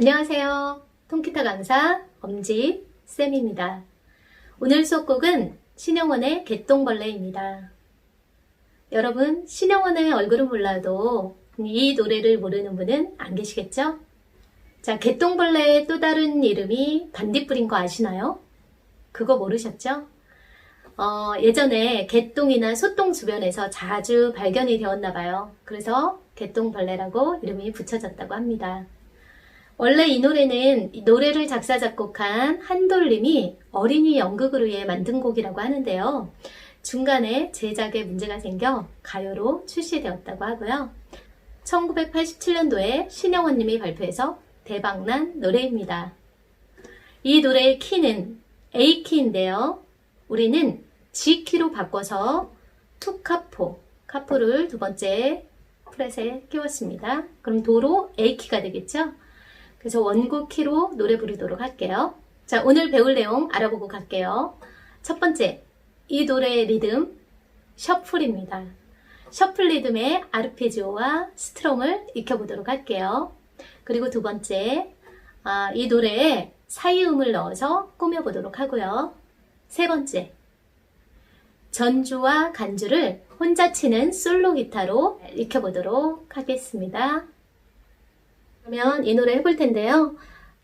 안녕하세요. 통기타 강사 엄지 쌤입니다. 오늘 수업곡은 신영원의 개똥벌레입니다. 여러분, 신영원의 얼굴은 몰라도 이 노래를 모르는 분은 안 계시겠죠? 자, 개똥벌레의 또 다른 이름이 반딧불인 거 아시나요? 그거 모르셨죠? 어, 예전에 개똥이나 소똥 주변에서 자주 발견이 되었나 봐요. 그래서 개똥벌레라고 이름이 붙여졌다고 합니다. 원래 이 노래는 이 노래를 작사 작곡한 한돌님이 어린이 연극을 위해 만든 곡이라고 하는데요. 중간에 제작에 문제가 생겨 가요로 출시되었다고 하고요. 1987년도에 신영원님이 발표해서 대박난 노래입니다. 이 노래의 키는 A키인데요. 우리는 G키로 바꿔서 투카포, 카포를 두 번째 프렛에 끼웠습니다. 그럼 도로 A키가 되겠죠? 그래서 원곡 키로 노래 부르도록 할게요. 자, 오늘 배울 내용 알아보고 갈게요. 첫 번째, 이 노래의 리듬, 셔플입니다. 셔플 리듬의 아르페지오와 스트롱을 익혀보도록 할게요. 그리고 두 번째, 아, 이 노래에 사이음을 넣어서 꾸며보도록 하고요. 세 번째, 전주와 간주를 혼자 치는 솔로 기타로 익혀보도록 하겠습니다. 그러면 이 노래 해볼 텐데요.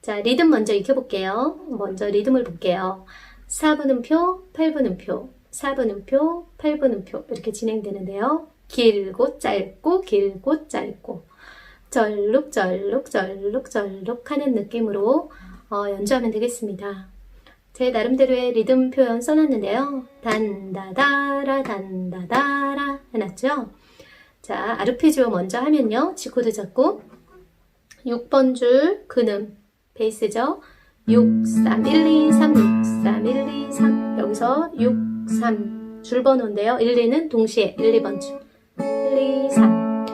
자, 리듬 먼저 익혀볼게요. 먼저 리듬을 볼게요. 4분음표, 8분음표, 4분음표, 8분음표 이렇게 진행되는데요. 길고 짧고 길고 짧고 절룩절룩절룩절룩 하는 느낌으로 어, 연주하면 되겠습니다. 제 나름대로의 리듬 표현 써놨는데요. 단다다라 단다다라 해놨죠? 자, 아르페지오 먼저 하면요. G코드 잡고 6번 줄 근음. 베이스죠. 6, 3, 1, 2, 3, 6, 3, 1, 2, 3 여기서 6, 3 줄번호인데요. 1, 2는 동시에 1, 2번 줄. 1, 2, 3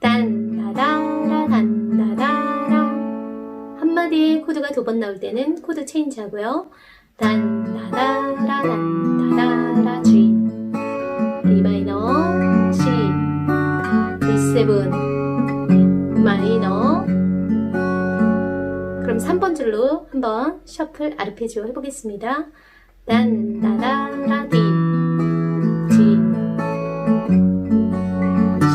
단다다라 단다다라. 한마디에 코드가 두 번 나올 때는 코드 체인지 하고요. 단다다라 단다다라 G E 마이너 C D7 3번 줄로 한번 셔플 아르페지오 해보겠습니다. G C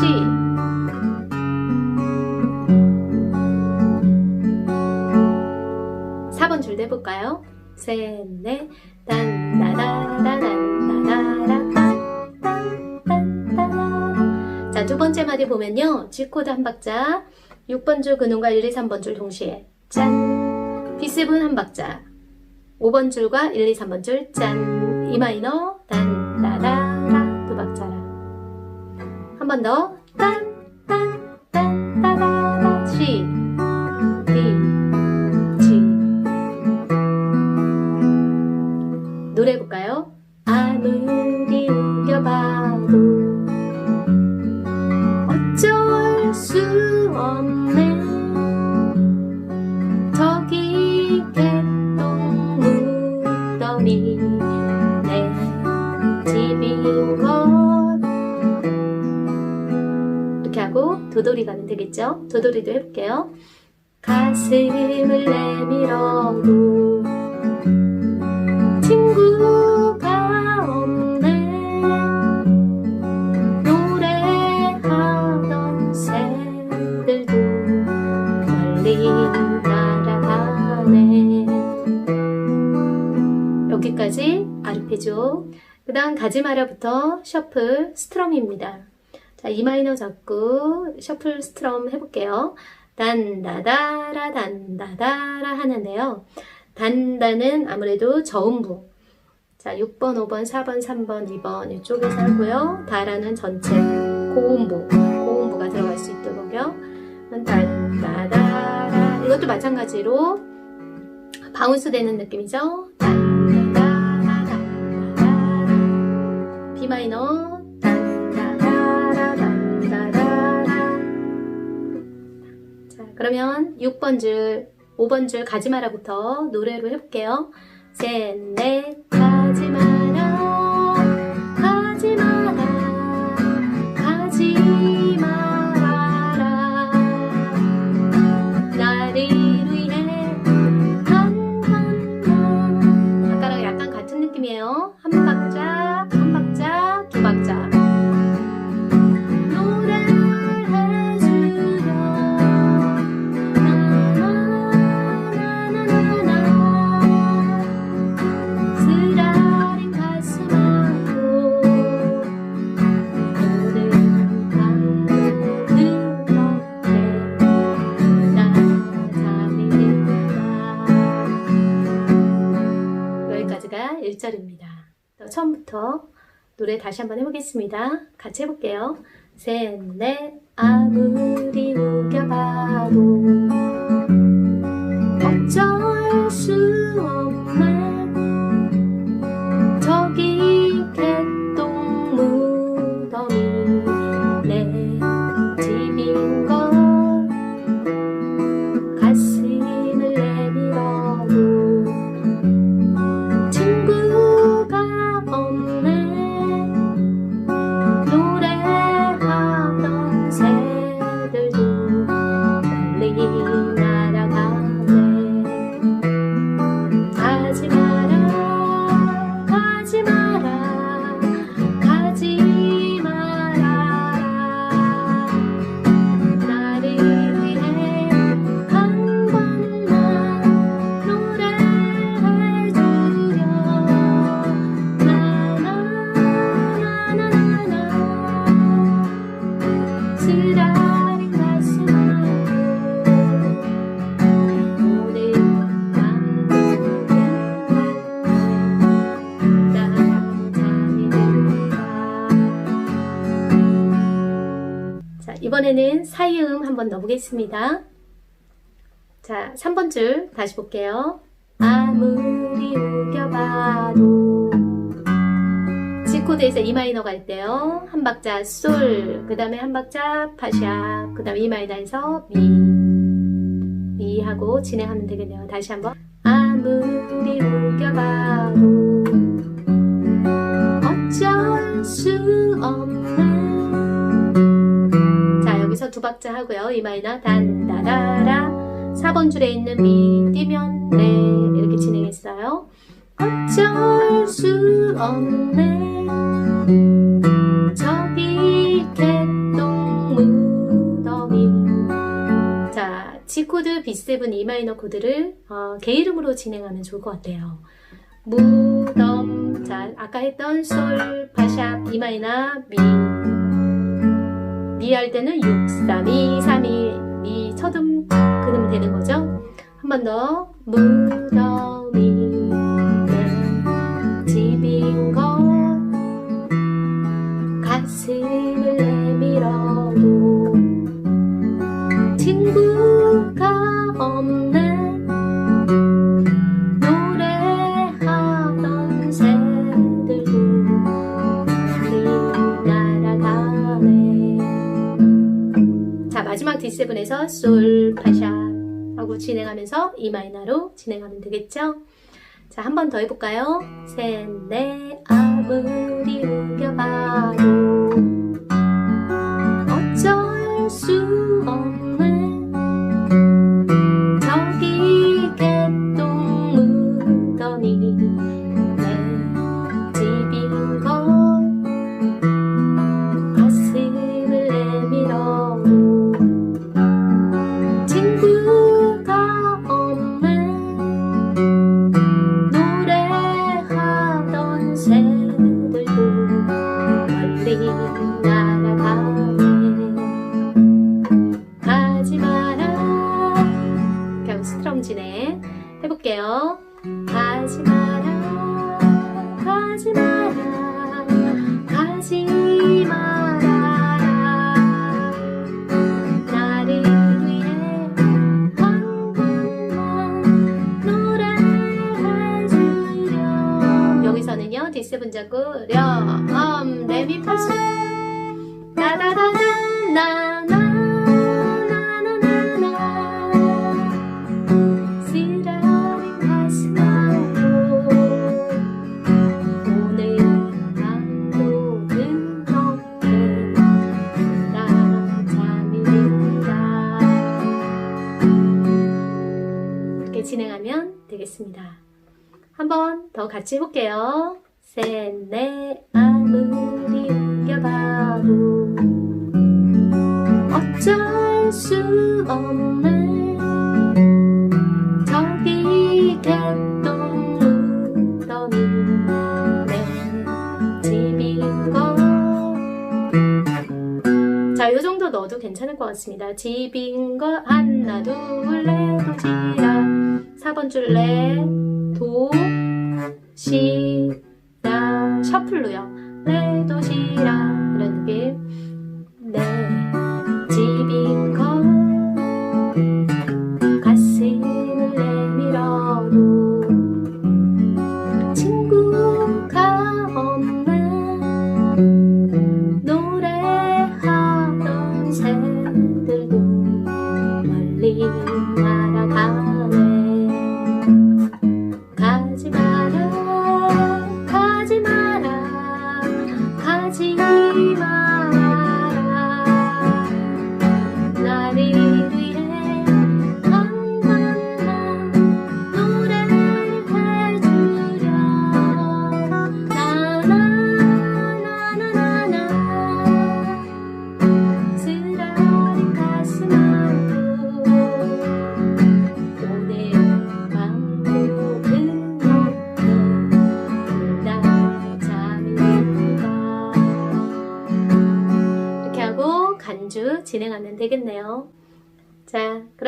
4번 줄도 해볼까요? 셋, 넷, 단다다라 단다다라 딴딴딴따라 자, 두 번째 마디 보면요. G코드 한 박자. 6번 줄 근음과 1, 2, 3번 줄 동시에. 짠 B7 한 박자. 5번 줄과 1, 2, 3번 줄. 짠. E 마이너. 단다다라. 두 박자라. 한 번 더. 딴 되겠죠? 도돌이도 해볼게요. 가슴을 내밀어도 친구가 없네. 노래하던 새들도 멀리 날아가네. 여기까지 아르페지오 그 다음 가지마라부터 셔플 스트럼입니다 자, E 마이너 잡고 셔플 스트럼 해볼게요 단다다라 단다다라 하는데요 단다는 아무래도 저음부. 자, 6번, 5번, 4번, 3번, 2번 이쪽에서 하고요. 다라는 전체 고음부, 고음부가 들어갈 수 있도록요. 단다다라 이것도 마찬가지로 바운스 되는 느낌이죠. 단다다라 단다다라 B 마이너 그러면 6번 줄 5번 줄 가지 마라부터 노래로 해볼게요. 셋, 넷, 절입니다. 처음부터 노래 다시 한번 해보겠습니다. 같이 해볼게요. 셋, 넷, 아무리 우겨봐도 어쩔 수 없네 이번에는 사이음 한번 넣어보겠습니다. 자, 3번 줄 다시 볼게요. 아무리 우겨봐도 G 코드에서 E 갈 때요. 한 박자 솔, 그 다음에 한 박자 파샵, 그 다음에 E 마이너에서 미, 미 하고 진행하면 되겠네요. 다시 한번. 아무리 우겨봐도 어쩔 수 없네. 자, 여기서 두 박자 하고요. 이 마이너 단다라라 4번 줄에 있는 미 뛰면 레 이렇게 진행했어요. 어쩔 수 없네. 저기 개똥 무덤이 자, G 코드 B7 E 마이너 코드를 어, 개 이름으로 진행하면 좋을 것 같아요. 무덤 자, 아까 했던 솔 파샵 E 마이너 미 미 할 때는 6, 3, 2, 3, 2, 미 첫음 그으면 되는 거죠. 한 번 더. 무덤이 내 집인 걸 가슴을 내밀어도 친구가 없네 마지막 D7에서 솔 파샵 하고 진행하면서 E 마이너로 진행하면 되겠죠? 자 한 번 더 해볼까요? 셋 넷 아무리 우겨봐도 같이 해볼게요. 셋, 넷, 아무리 우겨봐도 어쩔 수 없네. 저기 개똥 무덤이 내 집인 걸. 자, 요 정도 넣어도 괜찮을 것 같습니다. 집인 거 하나, 둘, 넷, 도지라. 4번 줄래, 도, 시다 샤플로요. 내 네, 도시락.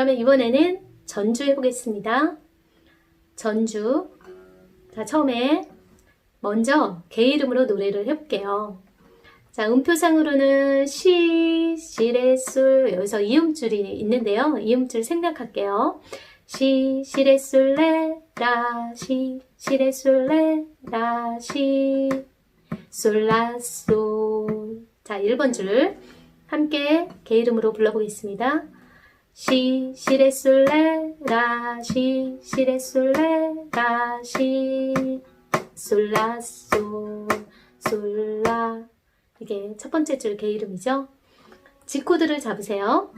그러면 이번에는 전주 해보겠습니다. 전주. 자, 처음에 먼저 개 이름으로 노래를 해볼게요. 자, 음표상으로는 시, 시레, 솔, 여기서 이음줄이 있는데요. 이음줄 생략할게요. 시, 시레, 솔, 레, 라, 시, 시레, 솔, 레, 라, 시, 솔, 라, 솔. 자, 1번 줄 함께 개 이름으로 불러보겠습니다. 시, 시레, 솔, 레, 라, 시, 시레, 솔, 레, 라, 시, 솔, 라, 솔, 솔, 라. 이게 첫 번째 줄 개 이름이죠. G코드를 잡으세요.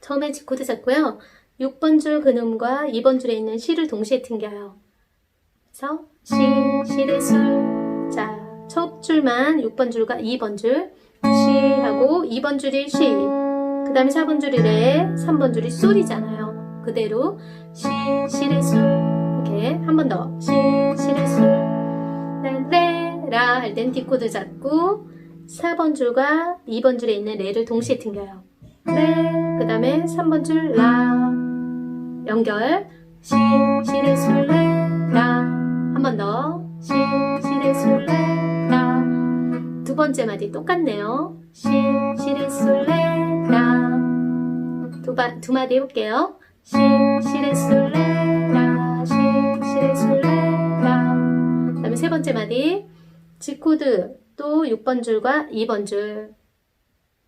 처음에 G코드 잡고요. 6번 줄 근음과 2번 줄에 있는 시를 동시에 튕겨요. 그래서 시, 시레, 솔. 자, 첫 줄만 6번 줄과 2번 줄 시 하고 2번 줄이 시. 그 다음에 4번 줄이 레, 3번 줄이 솔이잖아요. 그대로 시, 시레, 솔. 이렇게 한 번 더. 시, 시레, 솔. 레, 라 할땐 D코드 잡고 4번 줄과 2번 줄에 있는 레를 동시에 튕겨요. 레, 그 다음에 3번 줄 라. 연결. 시, 시레, 솔, 레, 라. 한 번 더. 시, 시레, 솔, 레, 라. 두 번째 마디 똑같네요. 시, 시레, 솔, 레, 라. 두, 바, 두 마디 해볼게요. 시, 시레, 솔, 레, 라. 시, 시레, 솔, 레, 라. 그 다음에 세 번째 마디. G코드 또 6번 줄과 2번 줄.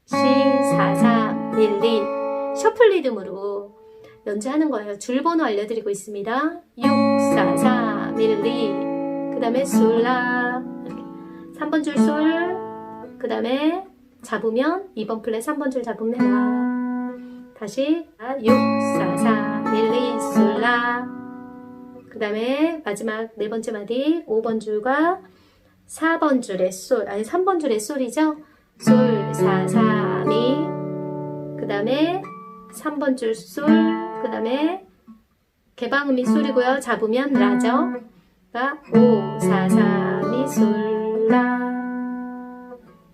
시, 4, 3, 1, 2. 셔플 리듬으로 연주하는 거예요. 줄 번호 알려드리고 있습니다. 6, 4, 3, 1, 2. 그 다음에 솔라. 3번 줄 솔. 그 다음에 잡으면 2번 플랫 3번 줄 잡으면 라. 다시 6, 4, 3, 1, 2, 솔라. 그 다음에 마지막 네 번째 마디 5번 줄과 4번 줄의 솔, 아니 3번 줄의 솔이죠. 솔, 4, 3, 2. 그 다음에 3번 줄 솔, 그 다음에 개방음이 솔이고요. 잡으면 라죠. 그러니까 5, 4, 3, 2, 솔, 라.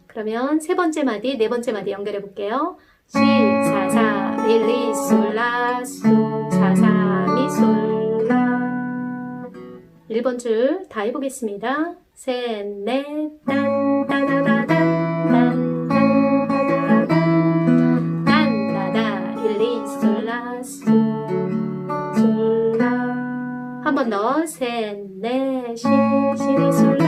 그러면 세 번째 마디, 네 번째 마디 연결해 볼게요. 시, 4, 3, 1, 2, 솔, 라, 솔, 4, 3, 2, 솔, 라. 1번 줄 다 해보겠습니다. 셋, 넷, 딴, 따다다단, 딴, 딴, 따다다단, 딴, 따다, 1, 2, 솔, 라, 솔, 솔, 라. 한 번 더, 셋, 넷, 시, 시, 레, 솔, 레, 라,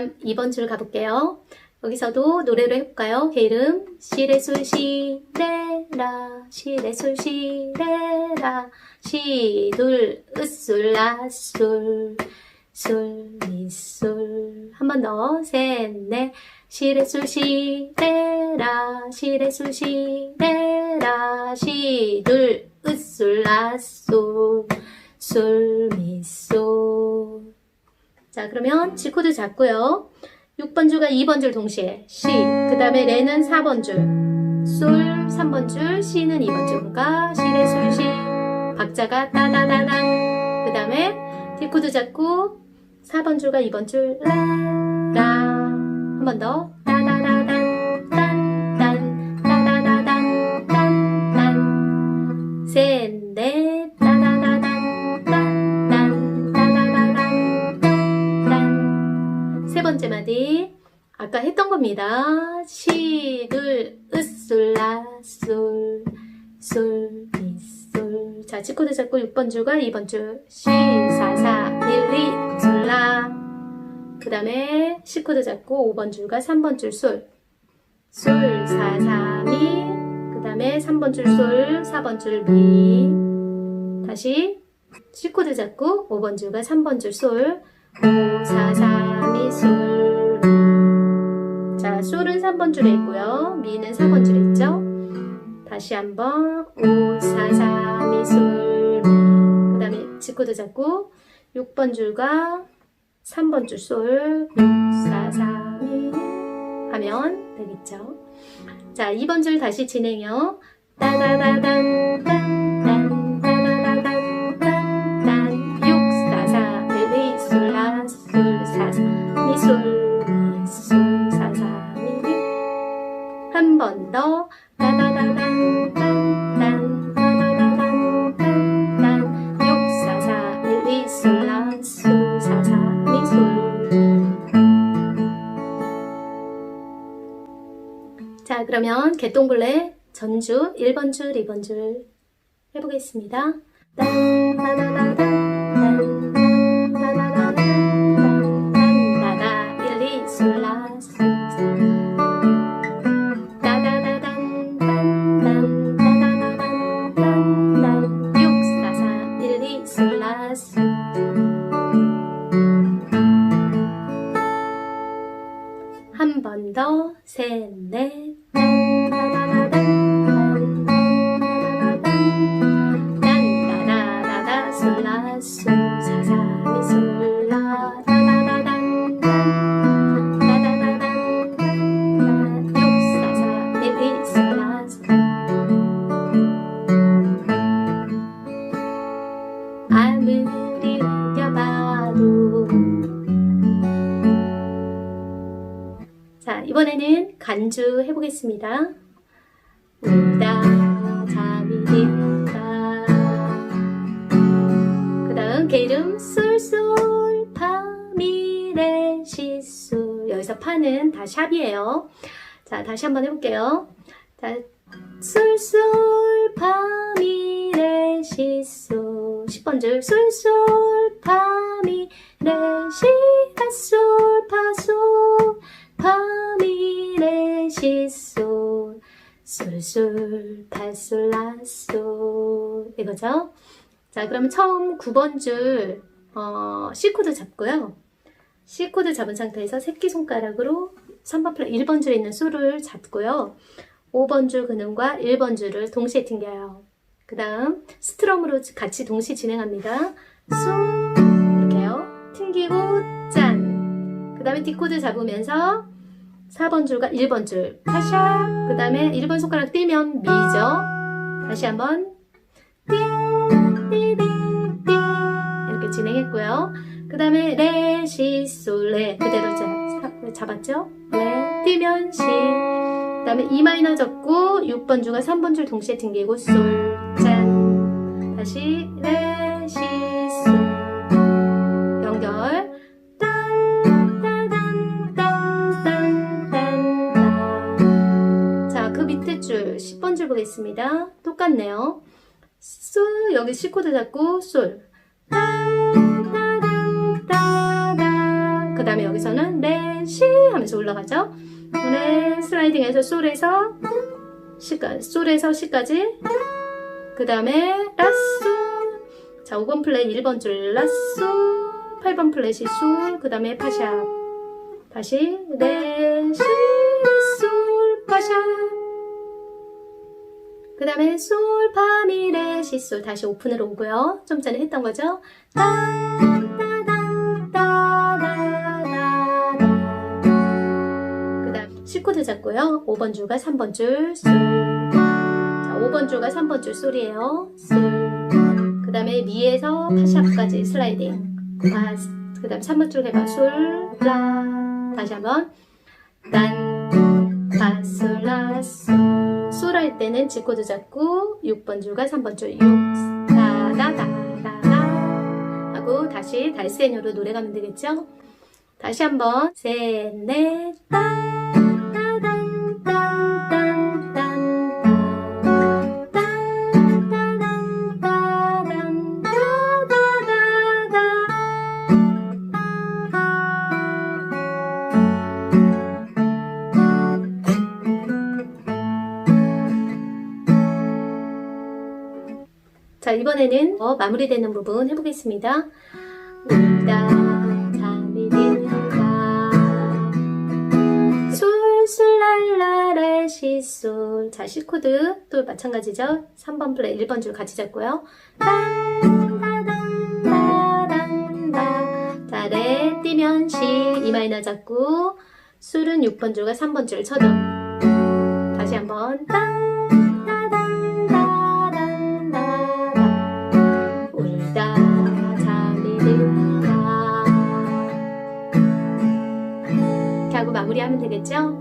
다음 2번 줄 가볼게요. 여기서도 노래로 해볼까요? 개 이름 시레솔 시레라. 시레솔 시레라. 시둘 솔솔 미솔 한번 더. 셋넷. 시레솔 시레라. 시레솔 시레라. 시둘 솔솔 미솔 자 그러면 G코드 잡고요. 6번 줄과 2번 줄 동시에 C 그 다음에 레는 4번 줄 솔 3번 줄 C는 2번 줄과 C레 솔 C 박자가 따다다당. 그 다음에 D코드 잡고 4번 줄과 2번 줄 라, 라 한 번 더. 따다다당. 딴, 딴, 따다다당. 딴, 딴. 세, 마디 아까 했던 겁니다. 시, 둘, 으, 솔, 라, 솔, 솔, 미, 솔. 자, G코드 잡고 6번 줄과 2번 줄. 시, 사, 사, 일, 리, 솔, 라. 그 다음에 C코드 잡고 5번 줄과 3번 줄 솔. 솔, 사, 사, 미. 그 다음에 3번 줄 솔, 4번 줄 미. 다시 C코드 잡고 5번 줄과 3번 줄 솔. 5, 4, 4, 미, 솔. 자, 솔은 3번 줄에 있고요. 미는 4번 줄에 있죠. 다시 한번 5, 4, 4, 미, 솔, 미. 그 다음에 G코드 잡고 6번 줄과 3번 줄 솔, 6, 4, 4, 미 하면 되겠죠. 자, 2번 줄 다시 진행요. 따다다단, 따다다단, 딴, 딴, 6, 4, 4, 미, 리, 솔, 라, 솔, 4, 4, 미, 솔, 번 더. 따다다단, 딴, 딴, 따다다단, 딴, 딴, 6, 4, 4, 미, 리, 솔, 라, 솔, 4, 4, 미, 솔. 자, 그러면 개똥벌레 전주 1번 줄, 2번 줄 해보겠습니다. 딴, 따다다단, 아무리 느껴봐도 자, 이번에는 간주 해보겠습니다. 울다 잠이 든다. 그 다음 개 이름 쏠쏠 파미레 시솔 여기서 파는 다 샵이에요. 자, 다시 한번 해볼게요. 자, 쏠쏠 파미레 시솔 10번 줄 쏠쏠 파미레 시파솔 파솔 파미레 시솔 솔솔 파솔라솔 이거죠. 자 그러면 처음 9번 줄 어, C코드 잡고요. C코드 잡은 상태에서 새끼손가락으로 3번 플랫 1번 줄에 있는 솔을 잡고요. 5번 줄 근음과 1번 줄을 동시에 튕겨요. 그 다음 스트럼으로 같이 동시 진행합니다. 솔 이렇게요. 튕기고 짠. 그 다음에 D코드 잡으면서 4번 줄과 1번 줄 파샵 그 다음에 1번 손가락 띄면 미죠. 다시 한번 띵띵띵띵 이렇게 진행했고요. 그 다음에 레, 시, 솔, 레 그대로 잡, 잡았죠? 레 띄면 시. 그 다음에 E 마이너 접고 6번 줄과 3번 줄 동시에 튕기고 솔, 짠. 다시 레, 시, 솔. 연결. 딴, 따단, 딴, 딴, 딴, 딴. 자, 그 밑에 줄 10번 줄 보겠습니다. 똑같네요. 솔, 여기 C 코드 잡고 솔. 그 다음에 여기서는 레, 시 하면서 올라가죠. 레 슬라이딩해서 솔에서 시까지, 솔에서 시까지. 그 다음에 라솔. 자, 5번 플랫 1번 줄 라솔. 8번 플랫이 솔. 그 다음에 파샵. 다시 레, 시, 솔, 파샵. 그 다음에 솔, 파, 미, 레, 시, 솔. 다시 오픈으로 오고요. 좀 전에 했던 거죠. 따, 그 다음 C코드 잡고요. 5번 줄과 3번 줄, 솔. 자, 5번 줄과 3번 줄 솔이에요. 솔. 그 다음에 미에서 파샵까지 슬라이딩. 아, 그 다음 3번 줄 해봐. 솔, 라. 다시 한번. 딴, 파, 솔, 라, 솔. 솔할 때는 G코드 잡고 6번 줄과 3번 줄 6, 4, 다, 다, 다, 다 하고 다시 달세뇨로 노래 가면 되겠죠? 다시 한번 셋, 넷, 딴, 이번에는 어, 마무리되는 부분 해보겠습니다. 울다. 잠이 든다 술술랄라레 시솔 자 C코드 또 마찬가지죠. 3번 플레이 1번 줄 같이 잡고요. 딴따단따단다. 자레 띄면 C E 마이너 잡고 술은 6번 줄과 3번 줄 쳐줘. 다시 한번. 딴 하면 되겠죠?